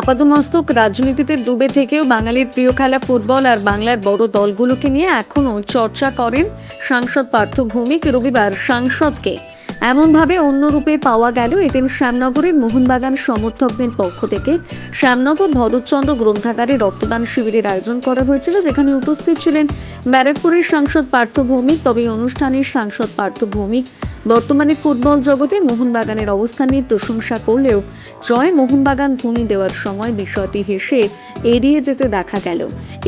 আপাদমস্তক রাজনীতিতে ডুবে থেকেও বাঙালির প্রিয় খেলা ফুটবল আর বাংলার বড় দলগুলোকে নিয়ে এখনও চর্চা করেন সাংসদ পার্থ ভৌমিক রবিবার সাংসদকে। এমনভাবে অন্য রূপে পাওয়া গেল এদিন শ্যামনগরের মোহনবাগান সমর্থকদের পক্ষ থেকে। শ্যামনগর ভরতচন্দ্র গ্রন্থাগারে রক্তদান শিবিরের আয়োজন করা হয়েছিল, যেখানে উপস্থিত ছিলেন ব্যারাকপুরের সাংসদ পার্থ ভৌমিক, তবে এই অনুষ্ঠানের সাংসদ পার্থ ভৌমিক বর্তমানে ফুটবল জগতে মোহনবাগানের অবস্থান নিয়ে প্রশংসা করলেও জয় মোহনবাগান ধ্বনি দেওয়ার সময় বিষয়টি হেসে এড়িয়ে যেতে দেখা গেল।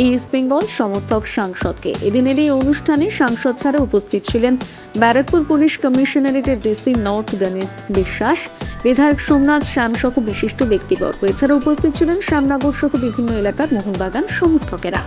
এই ইস্ট বেঙ্গল সমর্থক সাংসদকে। এদিনের এই অনুষ্ঠানে সাংসদ ছাড়া উপস্থিত ছিলেন ব্যারাকপুর পুলিশ কমিশনারেটের ডিসি নর্থ গণেশ বিশ্বাস। বিধায়ক সোমনাথ শ্যাম সহ বিশিষ্ট ব্যক্তিবর্গ। এছাড়া উপস্থিত ছিলেন শ্যামনগর সহ বিভিন্ন এলাকার মোহনবাগান সমর্থকেরা।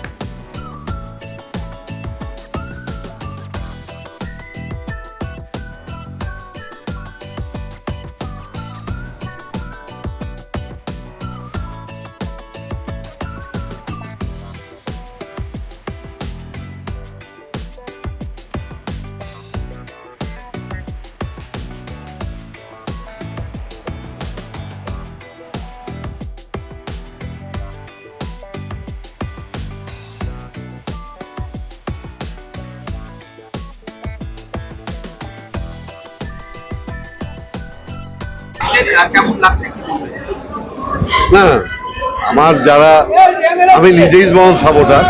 না আমার যারা, আমি নিজে ইসমাউল সাপোর্টার,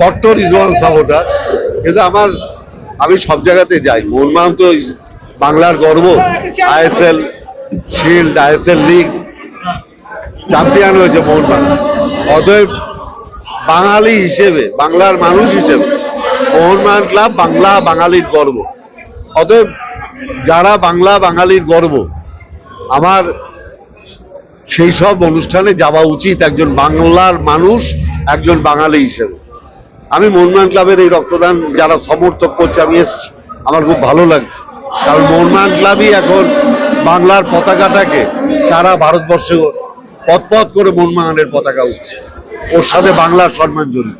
কট্টর ইসমাউল সাপোর্টার, কিন্তু আমার, আমি সব জায়গাতে যাই। মোহনবাগান তো বাংলার গর্ব। ISL, shield, ISL league, champion হয়েছে মোহনবাগান। অতএব, বাঙালি হিসেবে, বাংলার মানুষ হিসেবে, মোহনবাগান ক্লাব বাংলা বাঙালির গর্ব। অতএব, যারা বাংলা বাঙালির গর্ব আমার সেই সব অনুষ্ঠানে যাওয়া উচিত একজন বাংলার মানুষ, একজন বাঙালি হিসেবে। আমি মোহনবাগান ক্লাবের এই রক্তদান যারা সমর্থক করছে, আমি এসছি আমার খুব ভালো লাগছে। কারণ মোহনবাগান ক্লাবই এখন বাংলার পতাকাটাকে সারা ভারতবর্ষে পথ পথ করে মোহনবাগানের পতাকা উঠছে। ওর সাথে বাংলার সম্মান জড়িত।